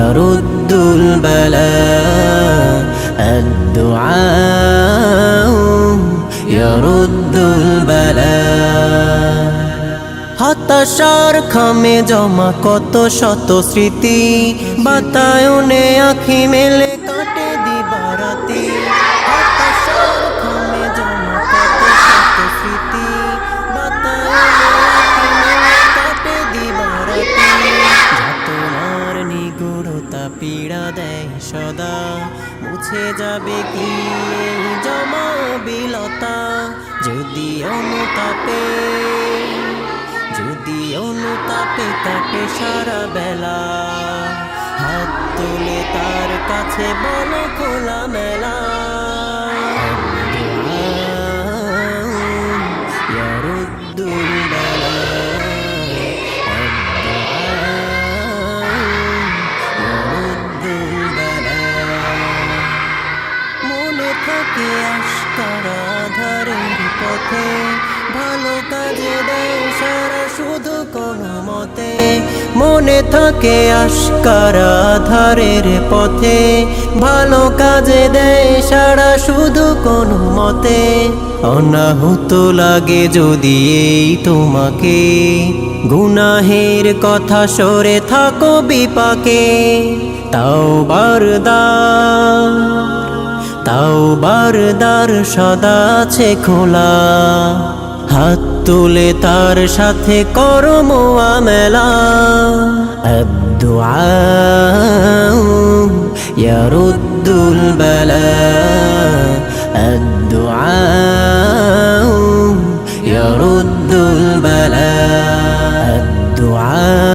يرد البلاء الدعاء يرد البلاء হতাশার খামে জমা কত শত স্মৃতি বাতায়নে আখি মেলে পীড়া দেয় সদা। মুছে যাবে কি জমা বিলতা যদি অনুতাপে যদি অনুতাপে তাকে সারা বেলা। হাত তুলে তার কাছে বলো খোলা মেলা দুনিয়া মনে থাকে আশকারা ধারের পথে? ভালো কাজে দেয় সারা শুধু কোনো মতে। মনে থাকে আশকারা ধারের পথে। ভালো কাজে দেয় সারা শুধু কোনো মতে। অনাহুত লাগে যদি এই তোমাকে। গুনাহের কথা সরে থাকো বিপাকে। তাও বারদার তাওবার দ্বার সদা আছে খোলা। হাত তুলে তার সাথে করম আমেলা আব্দুআ বেলা। বালা বেলা।